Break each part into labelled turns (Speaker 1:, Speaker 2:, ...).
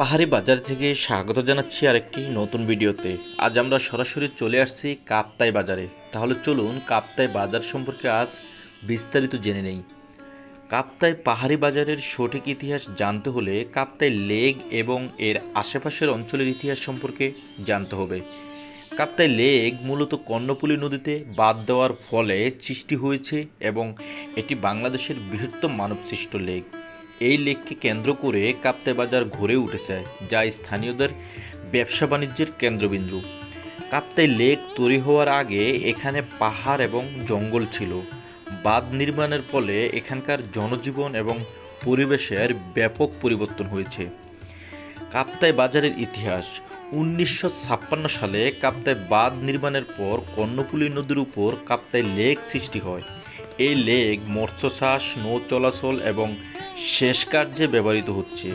Speaker 1: পাহাড়ি বাজার থেকে স্বাগত জানাচ্ছি আরেকটি নতুন ভিডিওতে। আজ আমরা সরাসরি চলে আসছি কাপ্তাই বাজারে। তাহলে চলুন কাপ্তাই বাজার সম্পর্কে আজ বিস্তারিত জেনে নেই। কাপ্তাই পাহাড়ি বাজারের সঠিক ইতিহাস জানতে হলে কাপ্তাই লেক এবং এর আশেপাশের অঞ্চলের ইতিহাস সম্পর্কে জানতে হবে। কাপ্তাই লেক মূলত কর্ণফুলী নদীতে বাদ দেওয়ার ফলে সৃষ্টি হয়েছে এবং এটি বাংলাদেশের বৃহত্তম মানবসৃষ্ট লেক। এই লেককে কেন্দ্র করে কাপ্তাই বাজার ঘুরে উঠেছে, যা স্থানীয়দের ব্যবসা বাণিজ্যের কেন্দ্রবিন্দু। কাপ্তাই লেক তৈরি হওয়ার আগে এখানে পাহাড় এবং জঙ্গল ছিল। বাঁধ নির্মাণের ফলে এখানকার জনজীবন এবং পরিবেশের ব্যাপক পরিবর্তন হয়েছে। কাপ্তাই বাজারের ইতিহাস। উনিশশো ছাপ্পান্ন সালে কাপ্তাই বাঁধ নির্মাণের পর কর্ণফুলী নদীর উপর কাপ্তাই লেক সৃষ্টি হয়। এই লেক মৎস্য চাষ নৌ চলাচল এবং শেষ কার্যে ব্যবহৃত হচ্ছে।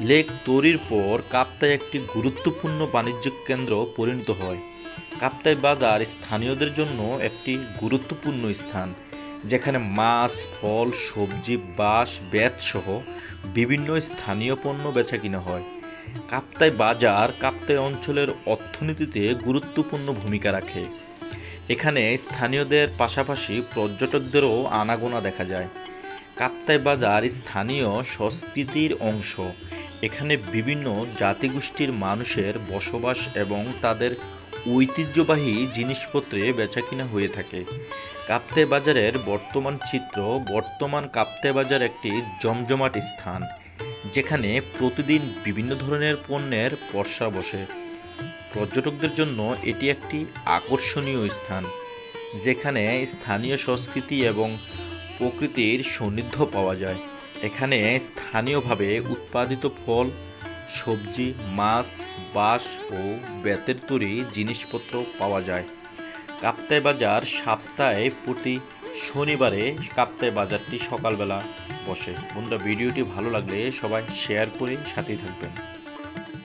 Speaker 1: লেক তৈরির পর কাপ্তাই একটি গুরুত্বপূর্ণ বাণিজ্যিক কেন্দ্র পরিণত হয়। কাপ্তাই বাজার স্থানীয়দের জন্য একটি গুরুত্বপূর্ণ স্থান, যেখানে মাছ, ফল, সবজি, বাঁশ সহ বিভিন্ন স্থানীয় পণ্য বেচা কিনা হয়। কাপ্তাই বাজার কাপ্তাই অঞ্চলের অর্থনীতিতে গুরুত্বপূর্ণ ভূমিকা রাখে। এখানে স্থানীয়দের পাশাপাশি পর্যটকদেরও আনাগোনা দেখা যায়। কাপ্তাই বাজার স্থানীয় সংস্কৃতির অংশ। এখানে বিভিন্ন জাতিগোষ্ঠীর মানুষের বসবাস এবং তাদের ঐতিহ্যবাহী জিনিসপত্রে বেচাকিনা হয়ে থাকে। কাপ্তাই বাজারের বর্তমান চিত্র, বর্তমান কাপ্তাই বাজার একটি জমজমাট স্থান, যেখানে প্রতিদিন বিভিন্ন ধরনের পণ্যের পর্ষা বসে। পর্যটকদের জন্য এটি একটি আকর্ষণীয় স্থান, যেখানে স্থানীয় সংস্কৃতি এবং প্রকৃতির সান্নিধ্য পাওয়া যায়। এখানে স্থানীয়ভাবে উৎপাদিত ফল, সবজি, মাছ, বাঁশ ও বেতের তৈরি জিনিসপত্র পাওয়া যায়। কাপ্তাই বাজার সপ্তাহে প্রতি শনিবারে কাপ্তাই বাজারটি সকালবেলা বসে। বন্ধুরা, ভিডিওটি ভালো লাগলে সবাই শেয়ার করে সাথেই থাকবেন।